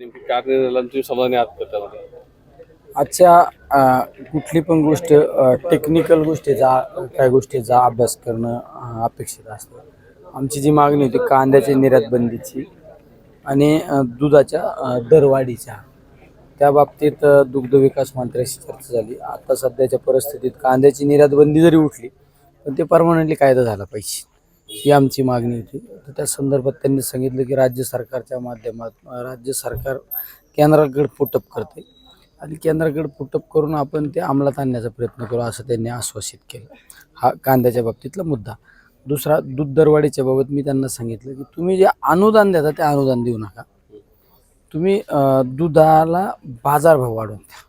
नेमकी कारणे झाला तुम्ही समाधानी आहात का त्यामध्ये? आजच्या कुठली पण गोष्ट टेक्निकल गोष्टीचा काय गोष्टीचा अभ्यास करणं अपेक्षित असतं. आमची जी मागणी होती कांद्याच्या निर्यात बंदीची आणि दुधाच्या अ, दरवाढीच्या. त्या बाबतीत दुग्ध विकास मंत्र्याशी चर्चा झाली. आता सध्याच्या परिस्थितीत कांद्याची निर्यात बंदी जरी उठली पण ते परमनंटली कायदा झाला पाहिजे. ही आमची मागणी होती. तर त्या संदर्भात त्यांनी सांगितलं की राज्य सरकारच्या माध्यमात राज्य सरकार केंद्राकडे पुटअप करते. आणि केंद्राकडे पुटअप करून आपण ते अंमलात आणण्याचा प्रयत्न करू असं त्यांनी आश्वासित केलं. हा कांद्याच्या बाबतीतला मुद्दा. दुसरा दूध दरवाढीच्या बाबत मी त्यांना सांगितलं की तुम्ही जे अनुदान देता ते अनुदान देऊ नका. तुम्ही दुधाला बाजारभाव वाढवून द्या.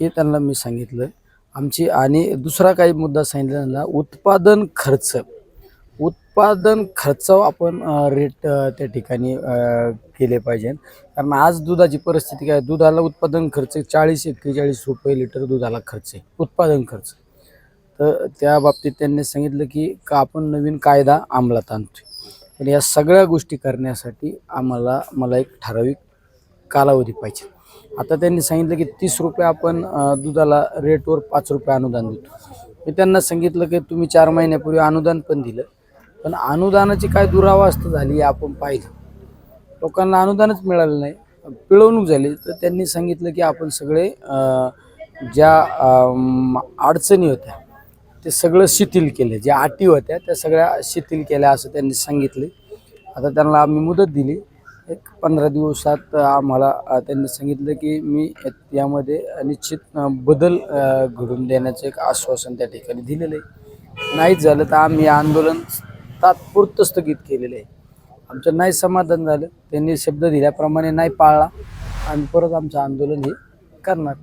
हे त्यांना मी सांगितलं. आमची आणि दुसरा काही मुद्दा सांगितला त्यांना उत्पादन खर्च. उत्पादन खर्च आपण रेट त्या ठिकाणी केले पाहिजे. कारण आज दुधाची परिस्थिती काय दुधाला उत्पादन खर्च चाळीस एक्केचाळीस रुपये लिटर दुधाला खर्च आहे उत्पादन खर्च. तर त्या बाबतीत त्यांनी सांगितलं की का आपण नवीन कायदा अंमलात आणतोय. तर या सगळ्या गोष्टी करण्यासाठी आम्हाला मला एक ठराविक कालावधी पाहिजे. आता त्यांनी सांगितलं की तीस रुपये आपण दुधाला रेटवर पाच रुपये अनुदान देतो. मी त्यांना सांगितलं की तुम्ही चार महिन्यापूर्वी अनुदान पण दिलं. पण अनुदानाची काय दुरावस्था झाली आपण पाहिलं. लोकांना अनुदानच मिळालं नाही. पिळवणूक झाली. तर त्यांनी सांगितलं की आपण सगळे ज्या अडचणी होत्या ते सगळं शिथिल केलं. ज्या अटी होत्या त्या सगळ्या शिथिल केल्या असं त्यांनी सांगितले. आता त्यांना आम्ही मुदत दिली. एक पंधरा दिवसात आम्हाला त्यांनी सांगितलं की मी यामध्ये निश्चित बदल घडून देण्याचं एक आश्वासन त्या ठिकाणी दिलेलं आहे. नाहीच झालं तर आम्ही आंदोलन तात्पुरतं स्थगित केलेलं आहे. आमचं नाही समाधान झालं. त्यांनी शब्द दिल्याप्रमाणे नाही पाळला. आणि परत आमचं आंदोलन हे करणार.